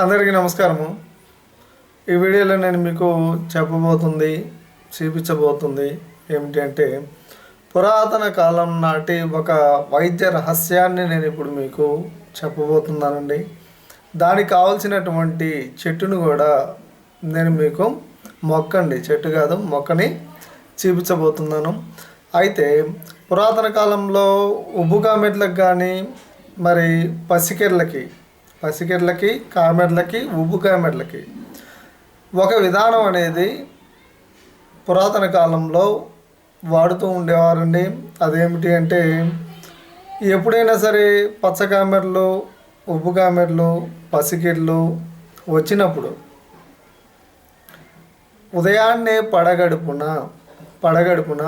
అందరికీ నమస్కారము. ఈ వీడియోలో నేను మీకు చెప్పబోతుంది చూపించబోతుంది ఏమిటి అంటే పురాతన కాలం నాటి ఒక వైద్య రహస్యాన్ని నేను ఇప్పుడు మీకు చెప్పబోతున్నానండి. దానికి కావాల్సినటువంటి చెట్టును కూడా నేను మీకు మొక్కండి. చెట్టు కాదు మొక్కని చూపించబోతున్నాను. అయితే పురాతన కాలంలో ఉబ్బు కామెట్లకు కానీ మరి పసికెర్లకి పసికెర్లకి కామెర్లకి ఉబ్బు కామెర్లకి ఒక విధానం అనేది పురాతన కాలంలో వాడుతూ ఉండేవారండి. అదేమిటి అంటే ఎప్పుడైనా సరే పచ్చ కామెర్లు ఉబ్బు కామెర్లు పసికిర్లు వచ్చినప్పుడు ఉదయాన్నే పడగడుపున పడగడుపున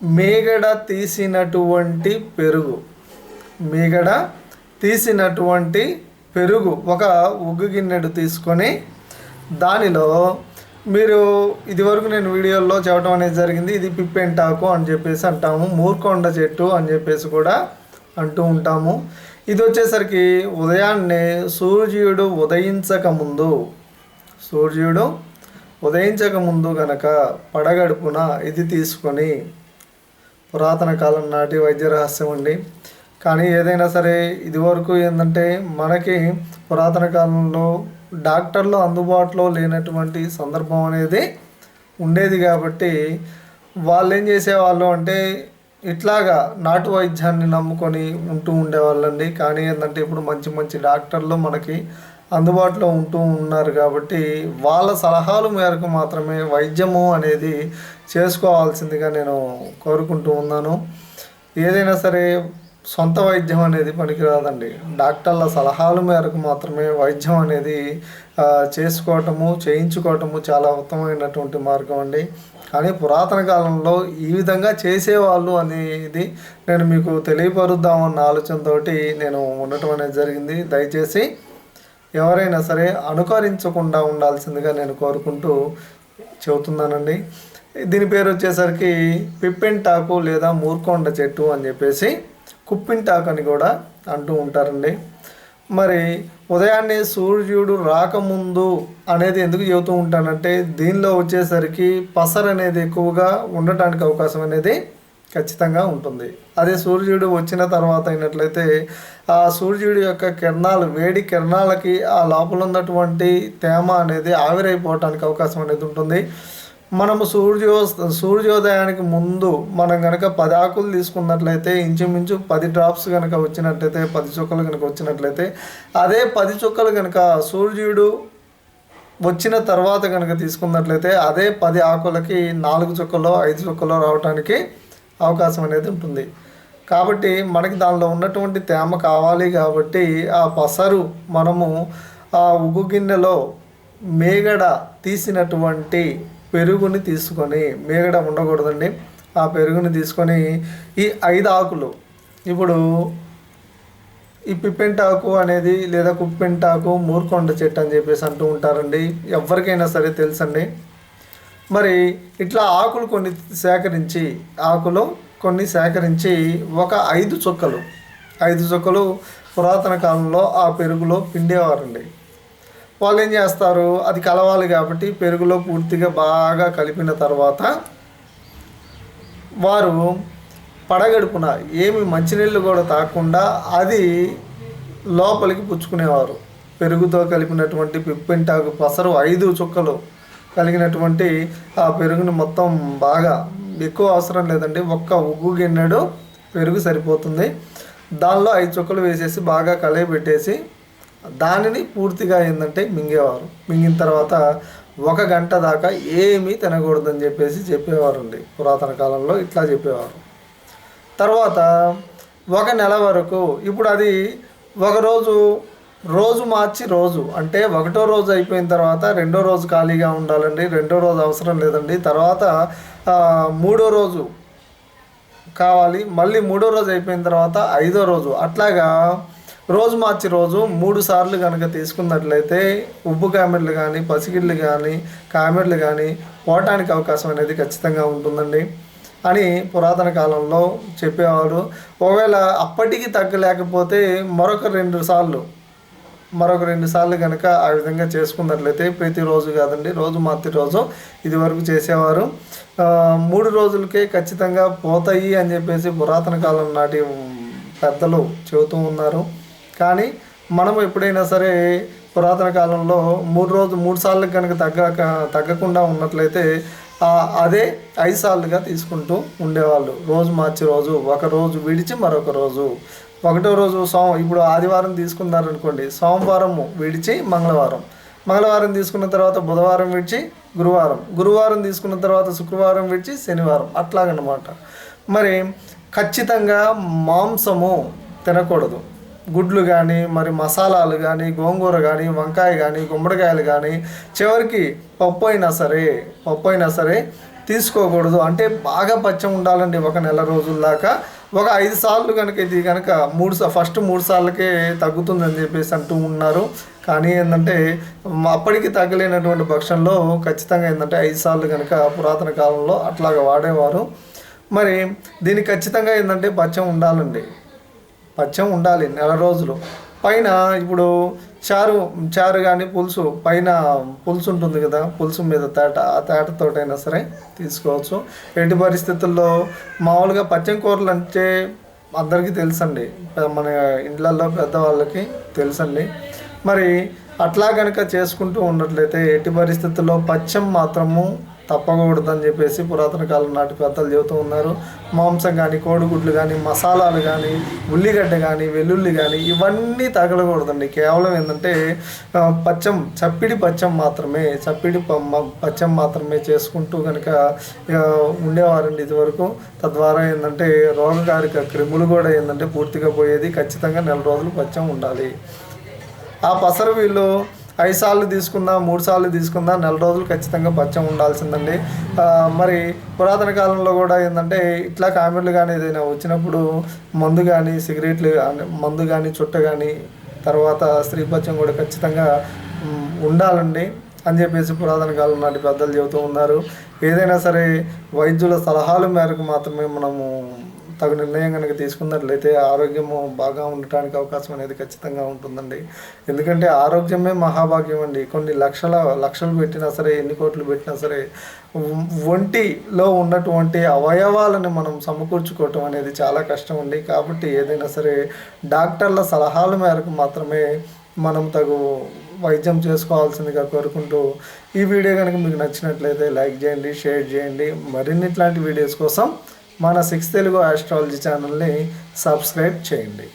మేగడ తీసినటువంటి పెరుగు మీగడ తీసినటువంటి పెరుగు ఒక ఉగ్గు గిన్నెడు తీసుకొని దానిలో మీరు ఇదివరకు నేను వీడియోలో చెప్పడం అనేది జరిగింది ఇది పిప్పెంటాకు అని చెప్పేసి అంటాము మూర్కొండ చెట్టు అని చెప్పేసి కూడా అంటూ ఉంటాము. ఇది వచ్చేసరికి ఉదయాన్నే సూర్యుడు ఉదయించక ముందు సూర్యుడు ఉదయించక ముందు గనక పడగడుపున ఇది తీసుకొని పురాతన కాలం నాటి వైద్య రహస్యం అండి. కానీ ఏదైనా సరే ఇదివరకు ఏంటంటే మనకి పురాతన కాలంలో డాక్టర్లు అందుబాటులో లేనటువంటి సందర్భం అనేది ఉండేది కాబట్టి వాళ్ళు ఏం చేసేవాళ్ళు అంటే ఇట్లాగా నాటు వైద్యాన్ని నమ్ముకొని ఉంటూ ఉండేవాళ్ళండి. కానీ ఏంటంటే ఇప్పుడు మంచి మంచి డాక్టర్లు మనకి అందుబాటులో ఉంటూ ఉన్నారు కాబట్టి వాళ్ళ సలహాలు మేరకు మాత్రమే వైద్యము అనేది చేసుకోవాల్సిందిగా నేను కోరుకుంటూ ఉన్నాను. ఏదైనా సరే సొంత వైద్యం అనేది పనికిరాదండి. డాక్టర్ల సలహాల మేరకు మాత్రమే వైద్యం అనేది చేసుకోవటము చేయించుకోవటము చాలా ఉత్తమమైనటువంటి మార్గం అండి. కానీ పురాతన కాలంలో ఈ విధంగా చేసేవాళ్ళు అనేది నేను మీకు తెలియపరుద్దామన్న ఆలోచనతోటి నేను ఉండటం అనేది జరిగింది. దయచేసి ఎవరైనా సరే అనుకరించకుండా ఉండాల్సిందిగా నేను కోరుకుంటూ చెబుతున్నానండి. దీని పేరు వచ్చేసరికి పిప్పెంటాకు లేదా మూర్కొండ చెట్టు అని చెప్పేసి కుప్పింటాకు అని కూడా అంటూ ఉంటారండి. మరి ఉదయాన్నే సూర్యుడు రాకముందు అనేది ఎందుకు చెబుతూ ఉంటానంటే దీనిలో వచ్చేసరికి పసర్ అనేది ఎక్కువగా ఉండటానికి అవకాశం అనేది ఖచ్చితంగా ఉంటుంది. అదే సూర్యుడు వచ్చిన తర్వాత అయినట్లయితే ఆ సూర్యుడి యొక్క కిరణాలు వేడి కిరణాలకి ఆ లోపల ఉన్నటువంటి తేమ అనేది ఆవిరైపోవటానికి అవకాశం అనేది ఉంటుంది. మనము సూర్యో సూర్యోదయానికి ముందు మనం కనుక పది ఆకులు తీసుకున్నట్లయితే ఇంచుమించు పది డ్రాప్స్ కనుక వచ్చినట్లయితే పది చుక్కలు కనుక వచ్చినట్లయితే అదే పది చుక్కలు కనుక సూర్యుడు వచ్చిన తర్వాత కనుక తీసుకున్నట్లయితే అదే పది ఆకులకి నాలుగు చుక్కలో ఐదు చుక్కలో రావడానికి అవకాశం అనేది ఉంటుంది. కాబట్టి మనకి దానిలో ఉన్నటువంటి తేమ కావాలి కాబట్టి ఆ పసరు మనము ఆ ఉగ్గు గిన్నెలో మేగడ తీసినటువంటి పెరుగుని తీసుకొని మేగడ ఉండకూడదండి. ఆ పెరుగుని తీసుకొని ఈ ఐదు ఆకులు ఇప్పుడు ఈ పిప్పెంటాకు అనేది లేదా కుప్పెంటాకు మూర్కొండ చెట్టు అని చెప్పేసి అంటూ ఉంటారండి. ఎవరికైనా సరే తెలుసండి. మరి ఇట్లా ఆకులు కొన్ని సేకరించి ఆకులు కొన్ని సేకరించి ఒక ఐదు చుక్కలు ఐదు చుక్కలు పురాతన కాలంలో ఆ పెరుగులో పిండేవారండి. వాళ్ళు ఏం చేస్తారు? అది కలవాలి కాబట్టి పెరుగులో పూర్తిగా బాగా కలిపిన తర్వాత వారు పడగడుపున ఏమి మంచినీళ్ళు కూడా తాకుండా అది లోపలికి పుచ్చుకునేవారు. పెరుగుతో కలిపినటువంటి పిప్పింటాకు పసరు ఐదు చుక్కలు కలిగినటువంటి ఆ పెరుగుని మొత్తం బాగా ఎక్కువ అవసరం లేదండి. ఒక్క ఉగ్గు గిన్నెడు పెరుగు సరిపోతుంది. దానిలో ఐదు చుక్కలు వేసేసి బాగా కలయబెట్టేసి దానిని పూర్తిగా ఏంటంటే మింగేవారు. మింగిన తర్వాత ఒక గంట దాకా ఏమీ తినకూడదని చెప్పేసి చెప్పేవారండి. పురాతన కాలంలో ఇట్లా చెప్పేవారు. తర్వాత ఒక నెల వరకు ఇప్పుడు అది ఒకరోజు రోజు మార్చి రోజు అంటే ఒకటో రోజు అయిపోయిన తర్వాత రెండో రోజు ఖాళీగా ఉండాలండి రెండో రోజు అవసరం లేదండి. తర్వాత మూడో రోజు కావాలి మళ్ళీ మూడో రోజు అయిపోయిన తర్వాత ఐదో రోజు. అట్లాగా రోజు మార్చి రోజు మూడు సార్లు కనుక తీసుకున్నట్లయితే ఉప్పు కామెడ్లు కానీ పసిగిళ్ళు కానీ కామెడ్లు కానీ పోవటానికి అవకాశం అనేది ఖచ్చితంగా ఉంటుందండి. అని పురాతన కాలంలో చెప్పేవారు. ఒకవేళ అప్పటికి తగ్గలేకపోతే మరొక రెండు సార్లు మరొక రెండు సార్లు కనుక ఆ విధంగా చేసుకున్నట్లయితే ప్రతిరోజు కాదండి రోజు మార్తి రోజు ఇది వరకు చేసేవారు. మూడు రోజులకే ఖచ్చితంగా పోతాయి అని చెప్పేసి పురాతన కాలం నాటి పెద్దలు చెబుతూ ఉన్నారు. కానీ మనం ఎప్పుడైనా సరే పురాతన కాలంలో మూడు రోజు మూడు సార్లు కనుక తగ్గక తగ్గకుండా ఉన్నట్లయితే అదే ఐదు సార్లుగా తీసుకుంటూ ఉండేవాళ్ళు. రోజు మార్చి రోజు ఒక రోజు విడిచి మరొక రోజు. ఒకటో రోజు సోమ ఇప్పుడు ఆదివారం తీసుకున్నారనుకోండి సోమవారం విడిచి మంగళవారం. మంగళవారం తీసుకున్న తర్వాత బుధవారం విడిచి గురువారం. గురువారం తీసుకున్న తర్వాత శుక్రవారం విడిచి శనివారం. అట్లాగనమాట. మరి ఖచ్చితంగా మాంసము తినకూడదు. గుడ్లు కానీ మరి మసాలాలు కానీ గోంగూర కానీ వంకాయ కానీ గుమ్మడికాయలు కానీ చివరికి పప్పు అయినా సరే పప్పు అయినా సరే తీసుకోకూడదు. అంటే బాగా పచ్చం ఉండాలండి ఒక నెల రోజుల దాకా. ఒక ఐదు సార్లు కనుక ఇది కనుక మూడు ఫస్ట్ మూడు సార్లకే తగ్గుతుందని చెప్పేసి అంటూ ఉన్నారు. కానీ ఏంటంటే అప్పటికి తగ్గలేనటువంటి పక్షంలో ఖచ్చితంగా ఏంటంటే ఐదు సార్లు కనుక పురాతన కాలంలో అట్లాగా వాడేవారు. మరి దీనికి ఖచ్చితంగా ఏంటంటే పచ్చం ఉండాలండి. పచ్చం ఉండాలి నెల రోజులు. పైన ఇప్పుడు చారు చారు కానీ పులుసు పైన పులుసు ఉంటుంది కదా పులుసు మీద తేట ఆ తేటతోటైనా సరే తీసుకోవచ్చు. ఎట్టి పరిస్థితుల్లో మామూలుగా పచ్చం కూరలు అంటే అందరికీ తెలుసండి. మన ఇండ్లల్లో పెద్దవాళ్ళకి తెలుసండి. మరి అట్లా కనుక చేసుకుంటూ ఉన్నట్లయితే ఎట్టి పరిస్థితుల్లో పచ్చం మాత్రము తప్పకూడదని చెప్పేసి పురాతన కాలం నాటి పెద్దలు చెబుతూ ఉన్నారు. మాంసం కానీ కోడిగుడ్లు కానీ మసాలాలు కానీ ఉల్లిగడ్డ కానీ వెల్లుల్లి కానీ ఇవన్నీ తగలకూడదండి. కేవలం ఏంటంటే పచ్చం చప్పిడి పచ్చం మాత్రమే చప్పిడి ప- పచ్చం మాత్రమే చేసుకుంటూ కనుక ఉండేవారండి ఇదివరకు. తద్వారా ఏంటంటే రోగకారిక క్రిములు కూడా ఏంటంటే పూర్తిగా పోయేది. ఖచ్చితంగా నెల రోజులు పచ్చం ఉండాలి. ఆ పసరు వీళ్ళు ఐదు సార్లు తీసుకున్నా మూడు సార్లు తీసుకున్నా నెల రోజులు ఖచ్చితంగా పచ్చం ఉండాల్సిందండి. మరి పురాతన కాలంలో కూడా ఏంటంటే ఇట్లా కామెర్లు కానీ ఏదైనా వచ్చినప్పుడు మందు కానీ సిగరెట్లు కానీ మందు కానీ చుట్ట కానీ తర్వాత స్త్రీ పచ్చం కూడా ఖచ్చితంగా ఉండాలండి అని చెప్పేసి పురాతన కాలం నాటి పెద్దలు చెబుతూ ఉన్నారు. ఏదైనా సరే వైద్యుల సలహాల మేరకు మాత్రమే మనము తగు నిర్ణయం కనుక తీసుకున్నట్లయితే ఆరోగ్యము బాగా ఉండటానికి అవకాశం అనేది ఖచ్చితంగా ఉంటుందండి. ఎందుకంటే ఆరోగ్యమే మహాభాగ్యం అండి. కొన్ని లక్షల లక్షలు పెట్టినా సరే ఎన్ని కోట్లు పెట్టినా సరే ఒంటిలో ఉన్నటువంటి అవయవాలను మనం సమకూర్చుకోవటం అనేది చాలా కష్టం అండి. కాబట్టి ఏదైనా సరే డాక్టర్ల సలహాల మేరకు మాత్రమే మనం తగు వైద్యం చేసుకోవాల్సిందిగా కోరుకుంటూ ఈ వీడియో కనుక మీకు నచ్చినట్లయితే లైక్ చేయండి షేర్ చేయండి. మరిన్ని ఇట్లాంటి వీడియోస్ కోసం మన సిక్స్ తెలుగు ఆస్ట్రాలజీ ఛానల్ని సబ్స్క్రైబ్ చేయండి.